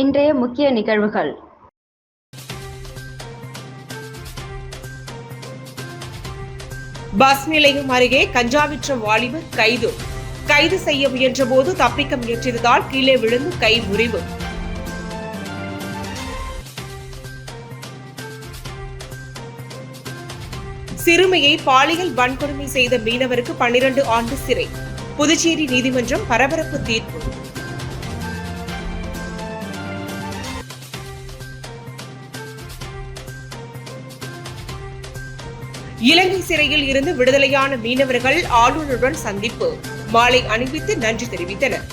இன்றைய முக்கிய நிகழ்வுகள். பஸ் நிலையம் அருகே கஞ்சா விற்ற வாலிபர் கைது. கைது செய்ய முயன்றபோது தப்பிக்க முயற்சித்ததால் கீழே விழுந்து கை முறிவு. சிறுமியை பாலியல் வன்கொடுமை செய்த மீனவருக்கு பன்னிரண்டு ஆண்டு சிறை. புதுச்சேரி நீதிமன்றம் பரபரப்பு தீர்ப்பு. இலங்கை சிறையில் இருந்து விடுதலையான மீனவர்கள் ஆளுநருடன் சந்திப்பு. மாலை அணிவித்து நன்றி தெரிவித்தனர்.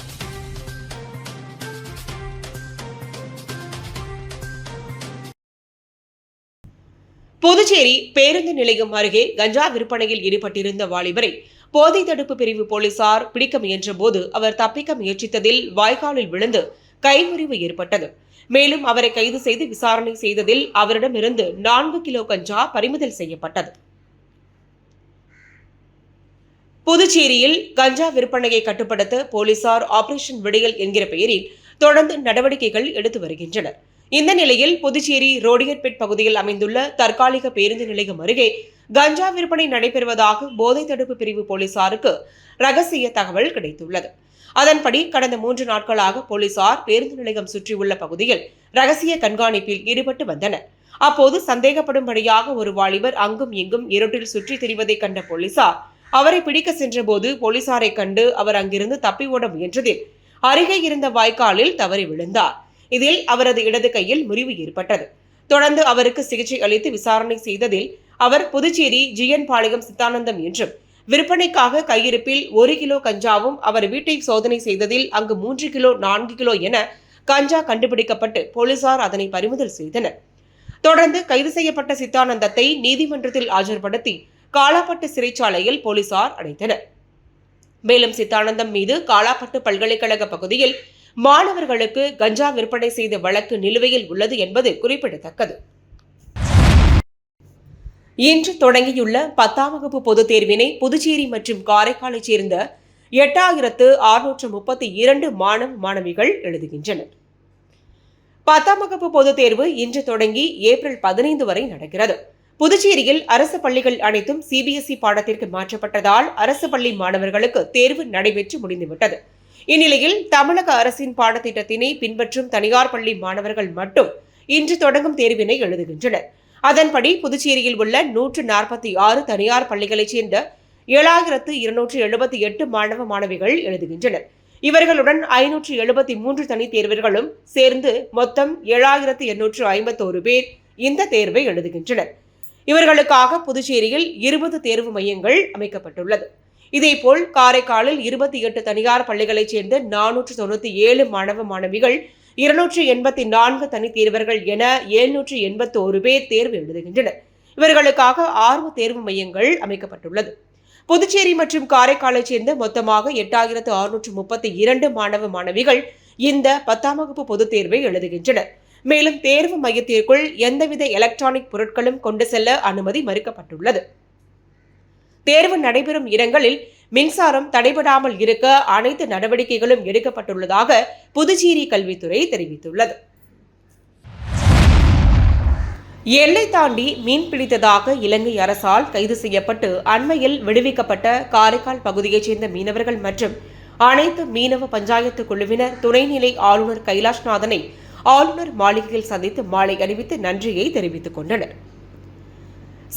புதுச்சேரி பேருந்து நிலையம் அருகே கஞ்சா விற்பனையில் ஈடுபட்டிருந்த வாலிபரை போதை தடுப்பு பிரிவு போலீசார் பிடிக்க முயன்றபோது அவர் தப்பிக்க முயற்சித்ததில் வாய்க்காலில் விழுந்து கைமுறிவு ஏற்பட்டது. மேலும் அவரை கைது செய்து விசாரணை செய்ததில் அவரிடமிருந்து நான்கு கிலோ கஞ்சா பறிமுதல் செய்யப்பட்டது. புதுச்சேரியில் கஞ்சா விற்பனையை கட்டுப்படுத்த போலீசார் ஆபரேஷன் விடியல் என்கிற பெயரில் தொடர்ந்து நடவடிக்கைகள் எடுத்து வருகின்றனர். இந்த நிலையில் புதுச்சேரி ரோடியர்பேட் பகுதியில் அமைந்துள்ள தற்காலிக பேருந்து நிலையம் அருகே கஞ்சா விற்பனை நடைபெறுவதாக போதை தடுப்பு பிரிவு போலீசாருக்கு ரகசிய தகவல் கிடைத்துள்ளது. அதன்படி கடந்த மூன்று நாட்களாக போலீசார் பேருந்து நிலையம் சுற்றியுள்ள பகுதியில் ரகசிய கண்காணிப்பில் ஈடுபட்டு வந்தனர். அப்போது சந்தேகப்படும்படியாக ஒரு வாலிபர் அங்கும் இங்கும் இருட்டில் சுற்றித் திரிவதை கண்ட போலீசார் அவரை பிடிக்க சென்றபோது போலீசாரை கண்டு அவர் அங்கிருந்து தப்பி ஓட முயன்றதில் அருகே இருந்த வாய்க்காலில் தவறி விழுந்தார். இதில் அவரது இடது கையில் முறிவு ஏற்பட்டது. தொடர்ந்து அவருக்கு சிகிச்சை அளித்து விசாரணை செய்ததில் அவர் புதுச்சேரி ஜிஎன் பாளையம் சித்தானந்தம் என்றும் விற்பனைக்காக கையிருப்பில் ஒரு கிலோ கஞ்சாவும் அவர் வீட்டை சோதனை செய்ததில் அங்கு மூன்று கிலோ நான்கு கிலோ என கஞ்சா கண்டுபிடிக்கப்பட்டு போலீசார் அதனை பறிமுதல் செய்தனர். தொடர்ந்து கைது செய்யப்பட்ட சித்தானந்தத்தை நீதிமன்றத்தில் ஆஜர்படுத்தி காலாப்பட்டு சிறைச்சாலையில் போலீசார் அடைத்தனர். மேலும் சித்தானந்தம் மீது காலாப்பட்டு பல்கலைக்கழக பகுதியில் மாணவர்களுக்கு கஞ்சா விற்பனை செய்த வழக்கு நிலுவையில் உள்ளது என்பது குறிப்பிடத்தக்கது. இன்று தொடங்கியுள்ள பத்தாம் வகுப்பு பொதுத் தேர்வினை புதுச்சேரி மற்றும் காரைக்காலைச் சேர்ந்த எட்டாயிரத்து அறுநூற்று முப்பத்தி இரண்டு மாணவ மாணவிகள் எழுதுகின்றனர். பத்தாம் வகுப்பு பொதுத் தேர்வு இன்று தொடங்கி ஏப்ரல் பதினைந்து வரை நடக்கிறது. புதுச்சேரியில் அரசு பள்ளிகள் அனைத்தும் சிபிஎஸ்இ பாடத்திற்கு மாற்றப்பட்டதால் அரசு பள்ளி மாணவர்களுக்கு தேர்வு நடைபெற்று முடிந்துவிட்டது. இந்நிலையில் தமிழக அரசின் பாடத்திட்டத்தினை பின்பற்றும் தனியார் பள்ளி மாணவர்கள் மட்டும் இன்று தொடங்கும் தேர்வினை எழுதுகின்றனர். அதன்படி புதுச்சேரியில் உள்ள நூற்று நாற்பத்தி ஆறு தனியார் பள்ளிகளைச் சேர்ந்த ஏழாயிரத்து இருநூற்று எழுபத்தி எட்டு மாணவ மாணவிகள் எழுதுகின்றனர். இவர்களுடன் ஐநூற்று எழுபத்தி மூன்று தனித் தேர்வர்களும் சேர்ந்து மொத்தம் ஏழாயிரத்து எண்ணூற்று ஐம்பத்தோரு பேர் இந்த தேர்வை எழுதுகின்றனர். இவர்களுக்காக புதுச்சேரியில் இருபது தேர்வு மையங்கள் அமைக்கப்பட்டுள்ளது. இதேபோல் காரைக்காலில் இருபத்தி எட்டு தனியார் பள்ளிகளைச் சேர்ந்த நானூற்று தொண்ணூத்தி ஏழு மாணவ மாணவிகள் இருநூற்று எண்பத்தி நான்கு தனித்தேர்வர்கள் என எழுநூற்றி எண்பத்தோரு பேர் தேர்வு எழுதுகின்றனர். இவர்களுக்காக ஆர்வ தேர்வு மையங்கள் அமைக்கப்பட்டுள்ளது. புதுச்சேரி மற்றும் காரைக்காலைச் சேர்ந்த மொத்தமாக எட்டாயிரத்து அறுநூற்று முப்பத்தி இரண்டு மாணவ மாணவிகள் இந்த பத்தாம் வகுப்பு பொதுத் தேர்வை எழுதுகின்றனர். மேலும் தேர்வு மையத்திற்குள் எந்தவித எலக்ட்ரானிக் பொருட்களும் கொண்டு செல்ல அனுமதி மறுக்கப்பட்டுள்ளது. தேர்வு நடைபெறும் இடங்களில் மின்சாரம் தடைபடாமல் இருக்க அனைத்து நடவடிக்கைகளும் எடுக்கப்பட்டுள்ளதாக புதுச்சேரி கல்வித்துறை தெரிவித்துள்ளது. எல்லை தாண்டி மீன் பிடித்ததாக இலங்கை அரசால் கைது செய்யப்பட்டு அண்மையில் விடுவிக்கப்பட்ட காரைக்கால் பகுதியைச் சேர்ந்த மீனவர்கள் மற்றும் அனைத்து மீனவ பஞ்சாயத்து குழுவினர் துணைநிலை ஆளுநர் கைலாஷ்நாதனை ஆளுநர் மாளிகையில் சந்தித்து மாலை அணிவித்து நன்றியை தெரிவித்துக் கொண்டனர்.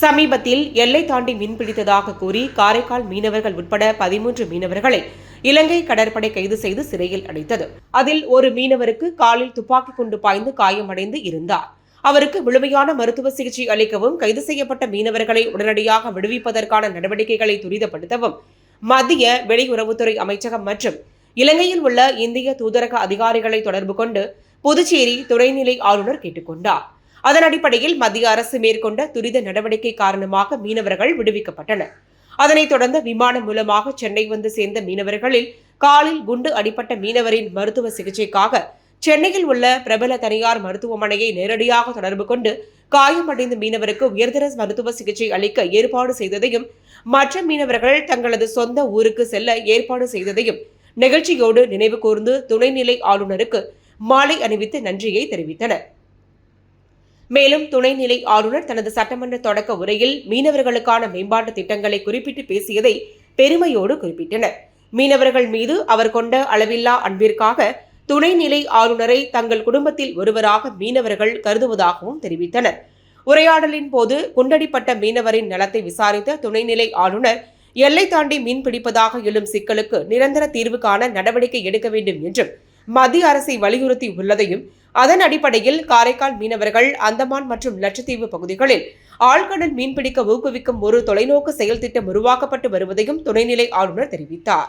சமீபத்தில் எல்லை தாண்டி மீன்பிடித்ததாக கூறி காரைக்கால் மீனவர்கள் உட்பட பதிமூன்று மீனவர்களை இலங்கை கடற்படை கைது செய்து சிறையில் அடைத்தது. அதில் ஒரு மீனவருக்கு காலில் துப்பாக்கி கொண்டு பாய்ந்து காயமடைந்து இருந்தார். அவருக்கு முழுமையான மருத்துவ சிகிச்சை அளிக்கவும் கைது செய்யப்பட்ட மீனவர்களை உடனடியாக விடுவிப்பதற்கான நடவடிக்கைகளை துரிதப்படுத்தவும் மத்திய வெளியுறவுத்துறை அமைச்சகம் மற்றும் இலங்கையில் உள்ள இந்திய தூதரக அதிகாரிகளை தொடர்பு கொண்டு புதுச்சேரி துணைநிலை ஆளுநர் கேட்டுக்கொண்டார். அதன் அடிப்படையில் மத்திய அரசு மேற்கொண்ட துரித நடவடிக்கை காரணமாக மீனவர்கள் விடுவிக்கப்பட்டனர். அதனைத் தொடர்ந்து விமானம் மூலமாக சென்னை வந்து சேர்ந்த மீனவர்களில் காலில் குண்டு அடிப்பட்ட மீனவரின் மருத்துவ சிகிச்சைக்காக சென்னையில் உள்ள பிரபல தனியார் மருத்துவமனையை நேரடியாக தொடர்பு கொண்டு காயமடைந்த மீனவருக்கு உயர்தர மருத்துவ சிகிச்சை அளிக்க ஏற்பாடு செய்ததையும் மற்ற மீனவர்கள் தங்களது சொந்த ஊருக்கு செல்ல ஏற்பாடு செய்ததையும் நிகழ்ச்சியோடு நினைவு கூர்ந்து துணைநிலை ஆளுநருக்கு மாலை அணிவித்து நன்றியை தெரிவித்தனர். மேலும் துணைநிலை ஆளுநர் தனது சட்டமன்ற தொடக்க உரையில் மீனவர்களுக்கான மேம்பாட்டு திட்டங்களை குறிப்பிட்டு பேசியதை பெருமையோடு குறிப்பிட்டனர். மீனவர்கள் மீது அவர் கொண்ட அளவில்லா அன்பிற்காக துணைநிலை ஆளுநரை தங்கள் குடும்பத்தில் ஒருவராக மீனவர்கள் கருதுவதாகவும் தெரிவித்தனர். உரையாடலின் போது குண்டடிப்பட்ட மீனவரின் நலத்தை விசாரித்த துணைநிலை ஆளுநர் எல்லை தாண்டி மீன் பிடிப்பதாக எழும் சிக்கலுக்கு நிரந்தர தீர்வு காண நடவடிக்கை எடுக்க வேண்டும் என்றும் மத்திய அரசை வலியுறுத்தி உள்ளதையும் அதன் அடிப்படையில் காரைக்கால் மீனவர்கள் அந்தமான் மற்றும் லட்சத்தீவு பகுதிகளில் ஆழ்கடல் மீன்பிடிக்க ஊக்குவிக்கும் ஒரு தொலைநோக்கு செயல் திட்டம் உருவாக்கப்பட்டு வருவதையும் துணைநிலை ஆளுநர் தெரிவித்தார்.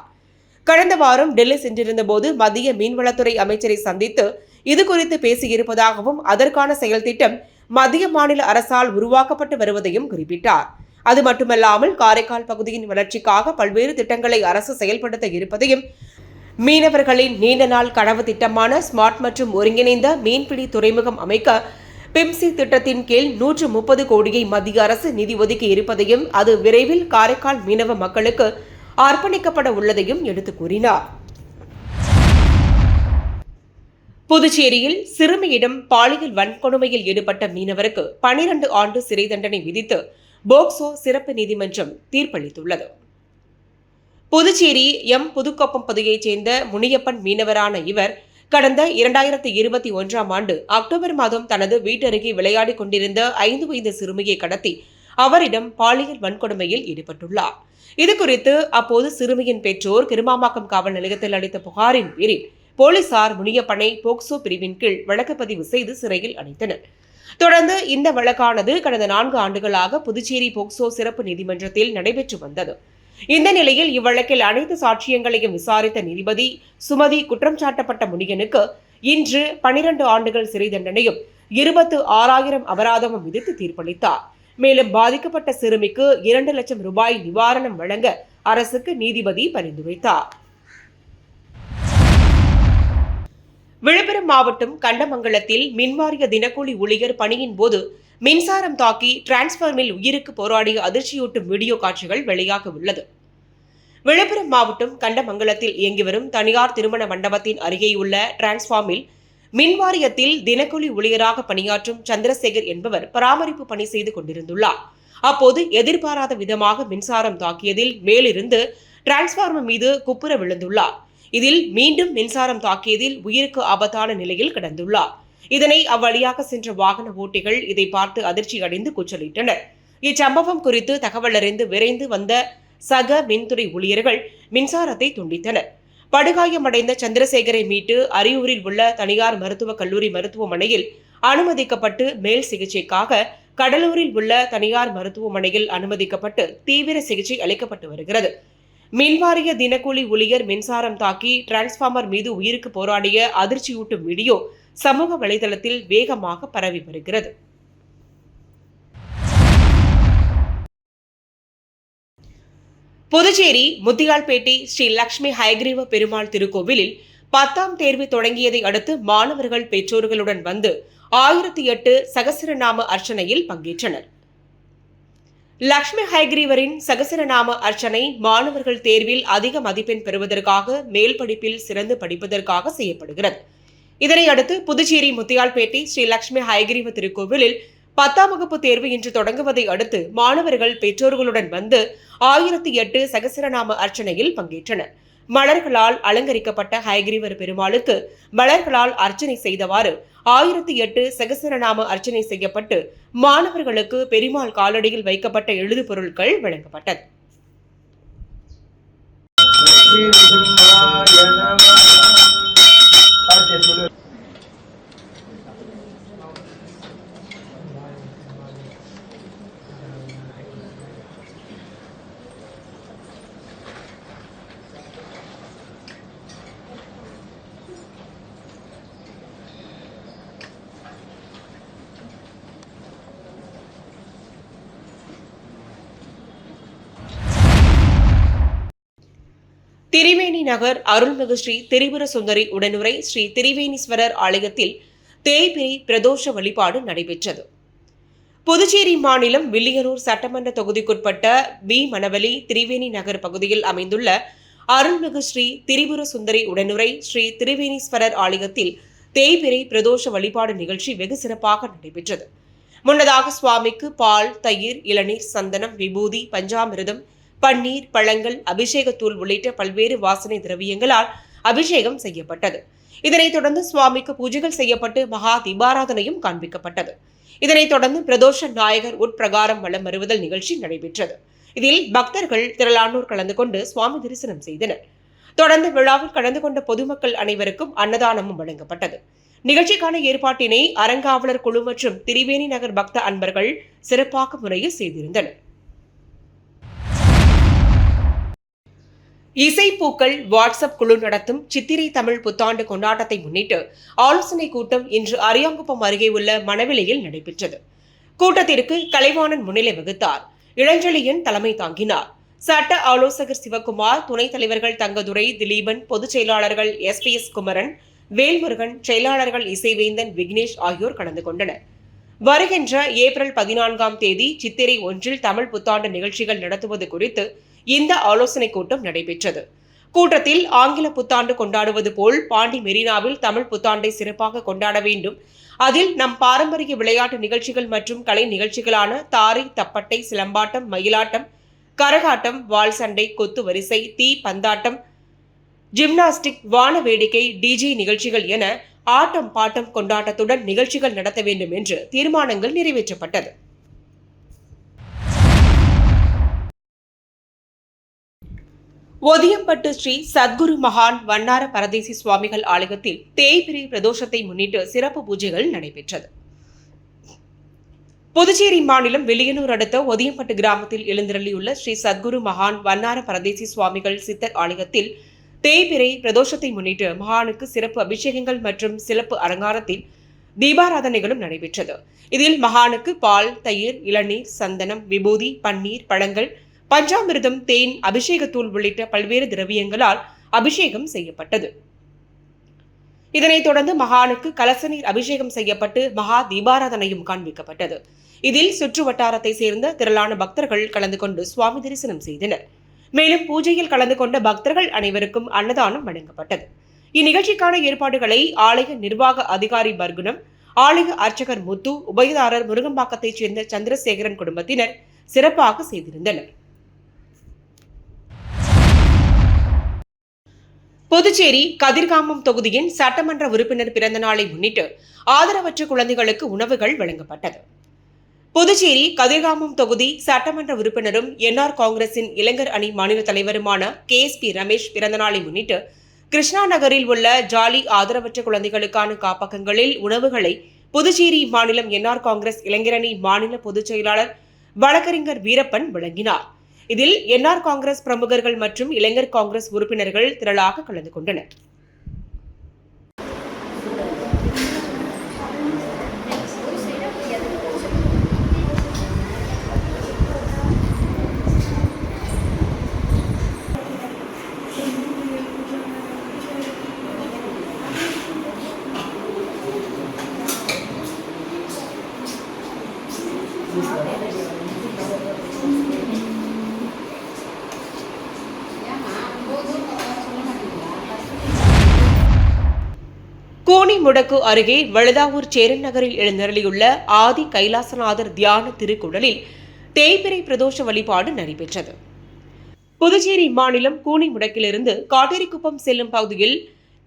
கடந்த வாரம் டெல்லி சென்றிருந்த போது மத்திய மீன்வளத்துறை அமைச்சரை சந்தித்து இது குறித்து பேசியிருப்பதாகவும் அதற்கான செயல் திட்டம் மத்திய மாநில அரசால் உருவாக்கப்பட்டு வருவதையும் குறிப்பிட்டார். அது மட்டுமல்லாமல் காரைக்கால் பகுதியின் வளர்ச்சிக்காக பல்வேறு திட்டங்களை அரசு செயல்படுத்த இருப்பதையும் மீனவர்களின் நீண்ட நாள் கனவு திட்டமான ஸ்மார்ட் மற்றும் ஒருங்கிணைந்த மீன்பிடி துறைமுகம் அமைக்க பிம்சி திட்டத்தின் கீழ் நூற்று முப்பது கோடியை மத்திய அரசு நிதி ஒதுக்கி இருப்பதையும் அது விரைவில் காரைக்கால் மீனவ மக்களுக்கு அர்ப்பணிக்கப்பட உள்ளதையும் எடுத்து கூறினார். புதுச்சேரியில் சிறுமியிடம் பாலியல் வன்கொடுமையில் ஈடுபட்ட மீனவருக்கு பனிரண்டு ஆண்டு சிறை தண்டனை விதித்து போக்சோ சிறப்பு நீதிமன்றம் தீர்ப்பளித்துள்ளது. புதுச்சேரி எம் புதுக்கோப்பம் பகுதியைச் சேர்ந்த முனியப்பன் மீனவரான இவர் கடந்த இரண்டாயிரத்தி இருபத்தி ஒன்றாம் ஆண்டு அக்டோபர் மாதம் தனது வீட்டருகே விளையாடிக் கொண்டிருந்த ஐந்து வயது சிறுமியை கடத்தி அவரிடம் பாலியல் வன்கொடுமையில் ஈடுபட்டுள்ளார். இதுகுறித்து அப்போது சிறுமியின் பெற்றோர் கிருமாமாக்கம் காவல் நிலையத்தில் அளித்த புகாரின் பேரில் போலீசார் முனியப்பனை போக்சோ பிரிவின் கீழ் வழக்குப்பதிவு செய்து சிறையில் அடைத்தனர். தொடர்ந்து இந்த வழக்கானது கடந்த நான்கு ஆண்டுகளாக புதுச்சேரி போக்சோ சிறப்பு நீதிமன்றத்தில் நடைபெற்று வந்தது. இந்த நிலையில் இவ்வழக்கில் அனைத்து சாட்சியங்களையும் விசாரித்த நீதிபதி சுமதி குற்றம் சாட்டப்பட்ட முனியனுக்கு இன்று பனிரண்டு ஆண்டுகள் சிறை தண்டனையும் இருபத்து ஆறாயிரம் அபராதமும் விதித்து தீர்ப்பளித்தார். மேலும் பாதிக்கப்பட்ட சிறுமிக்கு இரண்டு லட்சம் ரூபாய் நிவாரணம் வழங்க அரசுக்கு நீதிபதி பரிந்துரைத்தார். விழுப்புரம் மாவட்டம் கண்டமங்கலத்தில் மின்வாரிய தினக்கூலி ஊழியர் பணியின் போது மின்சாரம் தாக்கி டிரான்ஸ்ஃபார்மில் உயிருக்கு போராடிய அதிர்ச்சியூட்டும் வீடியோ காட்சிகள் வெளியாக உள்ளது. விழுப்புரம் மாவட்டம் கண்டமங்கலத்தில் இயங்கி வரும் தனியார் திருமண மண்டபத்தின் அருகேயுள்ள டிரான்ஸ்ஃபார்மில் மின்வாரியத்தில் தினக்கூலி ஊழியராக பணியாற்றும் சந்திரசேகர் என்பவர் பராமரிப்பு பணி செய்து கொண்டிருந்துள்ளார். அப்போது எதிர்பாராத விதமாக மின்சாரம் தாக்கியதில் மேலிருந்து டிரான்ஸ்பார்மர் மீது குப்புற விழுந்துள்ளார். இதில் மீண்டும் மின்சாரம் தாக்கியதில் உயிருக்கு ஆபத்தான நிலையில் கிடந்துள்ளார். இதனை அவ்வழியாக சென்ற வாகன ஓட்டிகள் இதை பார்த்து அதிர்ச்சி அடைந்து கூச்சலிட்டனர். இச்சம்பவம் குறித்து தகவல் அறிந்து விரைந்து வந்த சக மின்துறை ஊழியர்கள் மின்சாரத்தை துண்டித்தனர். படுகாயமடைந்த சந்திரசேகரை மீட்டு அரியூரில் உள்ள தனியார் மருத்துவக் கல்லூரி மருத்துவமனையில் அனுமதிக்கப்பட்டு மேல் சிகிச்சைக்காக கடலூரில் உள்ள தனியார் மருத்துவமனையில் அனுமதிக்கப்பட்டு தீவிர சிகிச்சை அளிக்கப்பட்டு வருகிறது. மின்வாரிய தினக்கூலி ஊழியர் மின்சாரம் தாக்கி டிரான்ஸ்பார்மர் மீது உயிருக்கு போராடிய அதிர்ச்சியூட்டும் வீடியோ சமூக வலைதளத்தில் வேகமாக பரவி வருகிறது. புதுச்சேரி முத்தியால்பேட்டை ஸ்ரீ லக்ஷ்மி ஹயக்ரீவ பெருமாள் திருக்கோவிலில் பத்தாம் தேர்வு தொடங்கியதை அடுத்து மாணவர்கள் பெற்றோர்களுடன் வந்து ஆயிரத்தி எட்டு சகசரநாம அர்ச்சனையில் பங்கேற்றனர். லக்ஷ்மி ஹைகிரீவரின் சகசரநாம அர்ச்சனை மாணவர்கள் தேர்வில் அதிக மதிப்பெண் பெறுவதற்காக மேல் படிப்பில் சிறந்து படிப்பதற்காக செய்யப்படுகிறது. இதனையடுத்து புதுச்சேரி முத்தியால்பேட்டை ஸ்ரீ லட்சுமி ஹயகிரிவ திருக்கோவிலில் பத்தாம் வகுப்பு தேர்வு இன்று தொடங்குவதை அடுத்து மாணவர்கள் பெற்றோர்களுடன் வந்து ஆயிரத்தி எட்டு சகசரநாம அர்ச்சனையில் பங்கேற்றனர். மலர்களால் அலங்கரிக்கப்பட்ட ஹயகிரிவர் பெருமாளுக்கு மலர்களால் அர்ச்சனை செய்தவாறு ஆயிரத்தி எட்டு சகசரநாம அர்ச்சனை செய்யப்பட்டு மாணவர்களுக்கு பெருமாள் காலடியில் வைக்கப்பட்ட எழுது பொருட்கள் வழங்கப்பட்டது. லட்சுமிகுமாய நமः. அடுத்து சொல்லு. திரிவேணி நகர் அருள்மிகு ஸ்ரீ திரிபுர சுந்தரி உடனுரை ஸ்ரீ திரிவேணீஸ்வரர் ஆலயத்தில் தேய்பிரி பிரதோஷ வழிபாடு நடைபெற்றது. புதுச்சேரி மாநிலம் வில்லியனூர் சட்டமன்ற தொகுதிக்குட்பட்ட வி. மணவலி திரிவேணி நகர் பகுதியில் அமைந்துள்ள அருள்மிகு ஸ்ரீ திரிபுர சுந்தரி உடனுரை ஸ்ரீ திரிவேணீஸ்வரர் ஆலயத்தில் தேய்பிரை பிரதோஷ வழிபாடு நிகழ்ச்சி வெகு சிறப்பாக நடைபெற்றது. முன்னதாக சுவாமிக்கு பால் தயிர் இளநீர் சந்தனம் விபூதி பஞ்சாமிரதம் பன்னீர் பழங்கள் அபிஷேகத்தூள் உள்ளிட்ட பல்வேறு வாசனை திரவியங்களால் அபிஷேகம் செய்யப்பட்டது. இதனைத் தொடர்ந்து சுவாமிக்கு பூஜைகள் செய்யப்பட்டு மகா தீபாராதனையும் காண்பிக்கப்பட்டது. இதனைத் தொடர்ந்து பிரதோஷ நாயகர் உட்பிரகாரம் வளம் வருவதல் நிகழ்ச்சி நடைபெற்றது. இதில் பக்தர்கள் திரளானோர் கலந்து கொண்டு சுவாமி தரிசனம் செய்தனர். தொடர்ந்து விழாவில் கலந்து கொண்ட பொதுமக்கள் அனைவருக்கும் அன்னதானமும் வழங்கப்பட்டது. நிகழ்ச்சிக்கான ஏற்பாட்டினை அறங்காவலர் குழு மற்றும் திரிவேணி நகர் பக்த அன்பர்கள் சிறப்பாக முறையில் செய்திருந்தனர். இசைப்பூக்கள் வாட்ஸ்அப் குழு நடத்தும் சித்திரை தமிழ் புத்தாண்டு கொண்டாட்டத்தை முன்னிட்டு ஆலோசனை கூட்டம் இன்று அரியாங்குப்பம் அருகே உள்ள மணவிலையில் நடைபெற்றது. கூட்டத்திற்கு கலைவாணன் முன்னிலை வகுத்தார். இளஞ்செழியன் தலைமை தாங்கினார். சட்ட ஆலோசகர் சிவகுமார் துணைத் தலைவர்கள் தங்கதுரை திலீபன் பொதுச் செயலாளர்கள் S P S Kumaran Velmurugan செயலாளர்கள் இசைவேந்தன் விக்னேஷ் ஆகியோர் கலந்து கொண்டனர். வருகின்ற ஏப்ரல் பதினான்காம் தேதி சித்திரை ஒன்றில் தமிழ் புத்தாண்டு நிகழ்ச்சிகள் நடத்துவது குறித்து இந்த ஆலோசனைக் கூட்டம் நடைபெற்றது. கூட்டத்தில் ஆங்கில புத்தாண்டு கொண்டாடுவது போல் பாண்டி மெரினாவில் தமிழ் புத்தாண்டை சிறப்பாக கொண்டாட வேண்டும். அதில் நம் பாரம்பரிய விளையாட்டு நிகழ்ச்சிகள் மற்றும் கலை நிகழ்ச்சிகளான தாரை தப்பட்டை சிலம்பாட்டம் மயிலாட்டம் கரகாட்டம் வாள் சண்டை கொத்து வரிசை தீ பந்தாட்டம் ஜிம்னாஸ்டிக் வான வேடிக்கை டிஜே நிகழ்ச்சிகள் என ஆட்டம் பாட்டம் கொண்டாட்டத்துடன் நிகழ்ச்சிகள் நடத்த வேண்டும் என்று தீர்மானங்கள் நிறைவேற்றப்பட்டது. ஒதியம்பட்டு ஸ்ரீ சத்குரு மகான் வண்ணார பரதேசி சுவாமிகள் ஆலயத்தில் தேய்பிரி பிரதோஷத்தை முன்னிட்டு சிறப்பு பூஜைகள் நடைபெற்றது. புதுச்சேரி மாநிலம் வெளியனூர் அடுத்த ஒதியம்பட்டு கிராமத்தில் எழுந்தருளியுள்ள ஸ்ரீ சத்குரு மகான் வண்ணார பரதேசி சுவாமிகள் சித்தர் ஆலயத்தில் தேய்பிரை பிரதோஷத்தை முன்னிட்டு மகானுக்கு சிறப்பு அபிஷேகங்கள் மற்றும் சிறப்பு அலங்காரத்தில் தீபாராதனைகளும் நடைபெற்றது. இதில் மகானுக்கு பால் தயிர் இளநீர் சந்தனம் விபூதி பன்னீர் பழங்கள் பஞ்சாமிர்தம் தேன் அபிஷேகத்தூள் உள்ளிட்ட பல்வேறு திரவியங்களால் அபிஷேகம் செய்யப்பட்டது. இதனைத் தொடர்ந்து மகானுக்கு கலசநீர் அபிஷேகம் செய்யப்பட்டு மகா தீபாராதனையும் காண்பிக்கப்பட்டது. இதில் சுற்று வட்டாரத்தை சேர்ந்த திரளான பக்தர்கள் கலந்து கொண்டு சுவாமி தரிசனம் செய்தனர். மேலும் பூஜையில் கலந்து கொண்ட பக்தர்கள் அனைவருக்கும் அன்னதானம் வழங்கப்பட்டது. இந்நிகழ்ச்சிக்கான ஏற்பாடுகளை ஆலய நிர்வாக அதிகாரி பர்குணம் ஆலய அர்ச்சகர் முத்து உபயதாரர் முருகம்பாக்கத்தைச் சேர்ந்த சந்திரசேகரன் குடும்பத்தினர் சிறப்பாக செய்திருந்தனர். புதுச்சேரி கதிர்காமம் தொகுதியின் சட்டமன்ற உறுப்பினர் பிறந்த நாளை முன்னிட்டு ஆதரவற்ற குழந்தைகளுக்கு உணவுகள் வழங்கப்பட்டது. புதுச்சேரி கதிர்காமம் தொகுதி சட்டமன்ற உறுப்பினரும் என்ஆர் காங்கிரசின் இளைஞர் அணி மாநில தலைவருமான கே எஸ் பி ரமேஷ் பிறந்தநாளை முன்னிட்டு கிருஷ்ணா நகரில் உள்ள ஜாலி ஆதரவற்ற குழந்தைகளுக்கான காப்பகங்களில் உணவுகளை புதுச்சேரி மாநிலம் என்ஆர் காங்கிரஸ் இளைஞரணி மாநில பொதுச் செயலாளர் வழக்கறிஞர் வீரப்பன் வழங்கினார். இதில் என்ஆர் காங்கிரஸ் பிரமுகர்கள் மற்றும் இளைஞர் காங்கிரஸ் உறுப்பினர்கள் திரளாக கலந்து கொண்டனர். முடக்கு அருகே வழுதாவூர் சேரன் நகரில் எழுந்தருளியுள்ள ஆதி கைலாசநாதர் தியான திருக்குடலில் தேய்பிரை பிரதோஷ வழிபாடு நடைபெற்றது. புதுச்சேரி மாநிலம் கூனிமுடக்கிலிருந்து காட்டேரிக்குப்பம் செல்லும் பகுதியில்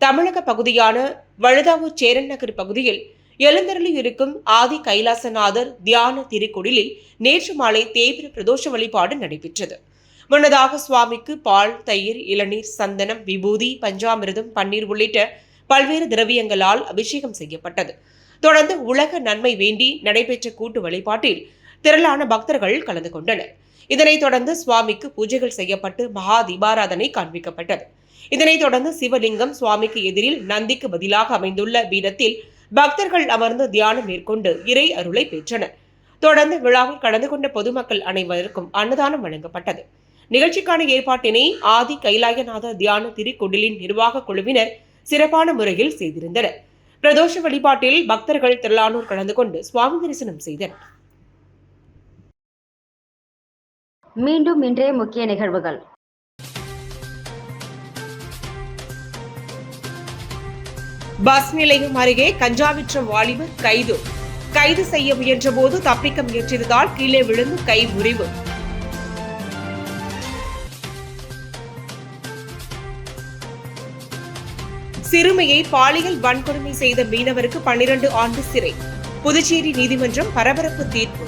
தமிழக பகுதியான வழுதாவூர் சேரன் நகர் பகுதியில் எழுந்தருளி இருக்கும் ஆதி கைலாசநாதர் தியான திருக்குடிலில் நேற்று மாலை தேய்பிர பிரதோஷ வழிபாடு நடைபெற்றது. முன்னதாக சுவாமிக்கு பால் தயிர் இளநீர் சந்தனம் விபூதி பஞ்சாமிரதம் பன்னீர் உள்ளிட்ட பல்வேறு திரவியங்களால் அபிஷேகம் செய்யப்பட்டது. தொடர்ந்து உலக நன்மை வேண்டி நடைபெற்ற கூட்டு வழிபாட்டில் திரளான பக்தர்கள் கலந்து கொண்டனர். இதனைத் தொடர்ந்து சுவாமிக்கு பூஜைகள் செய்யப்பட்டு மகா தீபாராதனை காண்பிக்கப்பட்டது. இதனைத் தொடர்ந்து சிவலிங்கம் சுவாமிக்கு எதிரில் நந்திக்கு பதிலாக அமைந்துள்ள பீடத்தில் பக்தர்கள் அமர்ந்து தியானம் மேற்கொண்டு இறை அருளை பெற்றனர். தொடர்ந்து விழாவில் கலந்து கொண்ட பொதுமக்கள் அனைவருக்கும் அன்னதானம் வழங்கப்பட்டது. நிகழ்ச்சிக்கான ஏற்பாட்டினை ஆதி கைலாயநாத தியான திருக்குடிலின் நிர்வாக குழுவினர் சிறப்பான முறையில் செய்திருந்தனர். பிரதோஷ வழிபாட்டில் பக்தர்கள் திரளானோர் கலந்து கொண்டு சுவாமி தரிசனம் செய்தனர். மீண்டும் இன்றைய முக்கிய நிகழ்வுகள். பஸ் நிலையம் அருகே கஞ்சா விற்ற வாலிபர் கைது. கைது செய்ய முயன்றபோது தப்பிக்க முயன்றதால் கீழே விழுந்து கை முறிவு. சிறுமியை பாலியல் வன்கொடுமை செய்த மீனவருக்கு பன்னிரண்டு ஆண்டு சிறை. புதுச்சேரி நீதிமன்றம் பரபரப்பு தீர்ப்பு.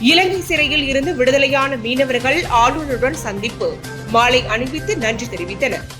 இலங்கை சிறையில் இருந்து விடுதலையான மீனவர்கள் ஆளுநருடன் சந்திப்பு. மாலை அணிவித்து நன்றி தெரிவித்தனர்.